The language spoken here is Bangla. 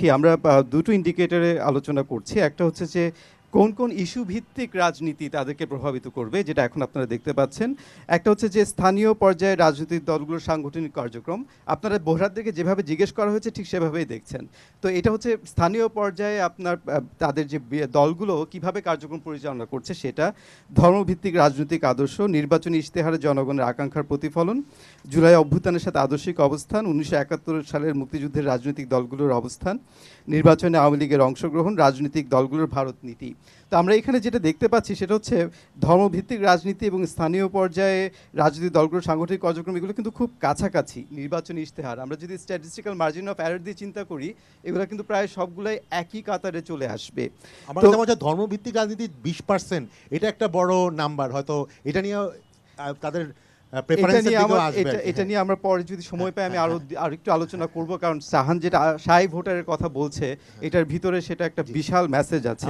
দেখি আমরা দুটো ইন্ডিকেটারে আলোচনা করছি। একটা হচ্ছে যে কোন কোন ইস্যু ভিত্তিক রাজনীতি তাদেরকে প্রভাবিত করবে, যেটা এখন আপনারা দেখতে পাচ্ছেন। একটা হচ্ছে যে স্থানীয় পর্যায়ে রাজনৈতিক দলগুলোর সাংগঠনিক কার্যক্রম। আপনারা বোহরাদেরকে যেভাবে জিজ্ঞেস করা হয়েছে, ঠিক সেভাবেই দেখছেন। তো এটা হচ্ছে স্থানীয় পর্যায়ে আপনার তাদের যে দলগুলো কীভাবে কার্যক্রম পরিচালনা করছে সেটা, ধর্মভিত্তিক রাজনৈতিক আদর্শ, নির্বাচনী ইশতেহারে জনগণের আকাঙ্ক্ষার প্রতিফলন, জুলাই অভ্যুত্থানের সাথে আদর্শিক অবস্থান, উনিশশো একাত্তর সালের মুক্তিযুদ্ধের রাজনৈতিক দলগুলোর অবস্থান, নির্বাচনে আওয়ামী লীগের অংশগ্রহণ, রাজনৈতিক দলগুলোর ভারত নীতি। তো আমরা এখানে যেটা দেখতে পাচ্ছি সেটা হচ্ছে ধর্মভিত্তিক রাজনীতি এবং স্থানীয় পর্যায়ে রাজনৈতিক দলগুলোর সাংগঠনিক কার্যক্রম এগুলো কিন্তু খুব কাছাকাছি নির্বাচনী ইশতেহার। আমরা যদি স্ট্যাটিস্টিক্যাল মার্জিন অফ অ্যারার দিয়ে চিন্তা করি এগুলো কিন্তু প্রায় সবগুলোই একই কাতারে চলে আসবে। আমার মনে ধর্মভিত্তিক রাজনীতি বিশ পার্সেন্ট এটা একটা বড় নাম্বার হয়তো এটা নিয়ে তাদের এটা নিয়ে আমার হ্যাঁ। পরে যদি সময় পাই আমি আরও আর একটু আলোচনা করব কারণ সাহান যেটা সাই ভোটারের কথা বলছে এটার ভিতরে সেটা একটা বিশাল মেসেজ আছে।